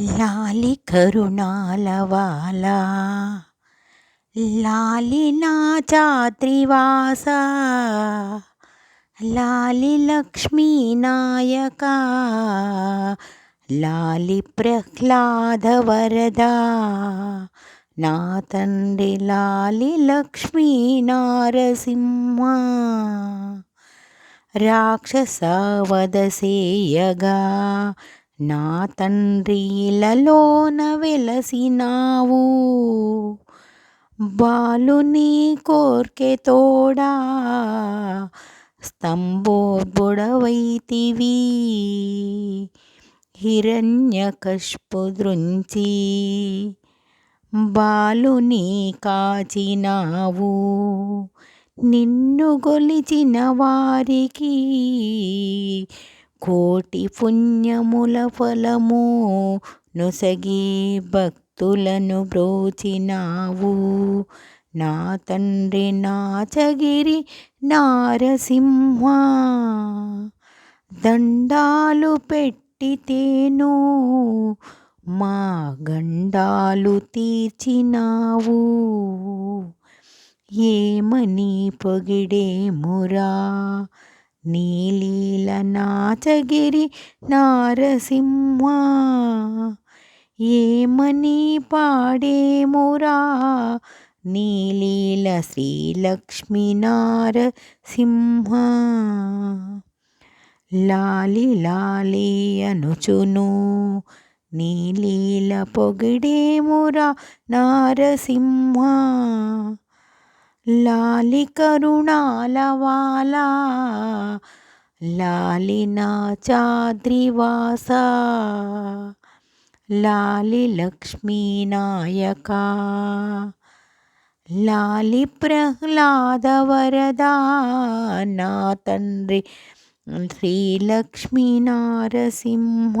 లాలి కరుణాలవాల లాలి నా చాత్రివాస లాలి లక్ష్మీనాయక లాలి ప్రహ్లాద వరద నా తండ్రి లాలి లక్ష్మీ నారసింహ రాక్షసవదసేయగా నా తండ్రి ఇలలోన వెలసినావు బాలుని కోర్కె తోడా. స్తంభోర్బుడవైతివి. హిరణ్యకష్పు దృంచి బాలుని కాచినావు. నిన్ను గొలిచిన వారికి కోటి పుణ్యముల ఫలము నొసగి భక్తులను బ్రోచినావు. నా తండ్రి నాచగిరి నారసింహ. దండాలు పెట్టితేను మా గండాలు తీర్చినావు. ఏమని పొగిడేమురా? నీలీల నాచగిరి నారసింహ ఏమని పాడేమురా నీలీల శ్రీలక్ష్మీనార సింహ లాలి లాలి అనుచును. నీలీల పొగిడేమురా నారసింహ లాలి కరుణాలవాల లాలి నా చాద్రివాస లాలి లక్ష్మీనాయక లాలి ప్రహ్లాద వరదా నా తండ్రి శ్రీలక్ష్మీ నారసింహ.